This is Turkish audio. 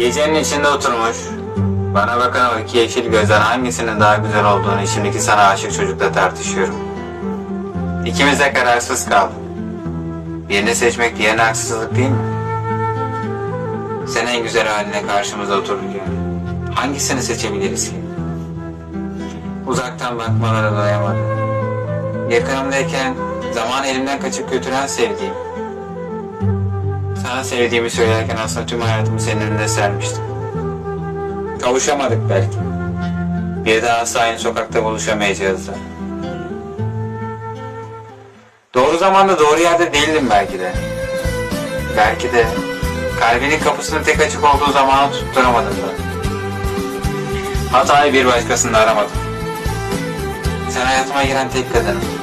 Gecenin içinde oturmuş. Bana bakan o iki yeşil gözden hangisinin daha güzel olduğunu şimdiki sana aşık çocukla tartışıyorum. İkimiz de kararsız kaldık. Birini seçmek diğerine haksızlık değil mi? Sen en güzel haline karşımıza otururken hangisini seçebiliriz ki? Uzaktan bakmalara doyamadım. Yakınımdayken zaman elimden kaçıp götüren sevdiğim. Sana sevdiğimi söylerken aslında tüm hayatımı senin önüne sermiştim. Kavuşamadık belki. Bir daha asla aynı sokakta buluşamayacağız da. Doğru zamanda doğru yerde değildim belki de. Belki de kalbinin kapısının tek açık olduğu zamanı tutturamadım da. Hatayı bir başkasında aramadım. Sen hayatıma giren tek kadınım.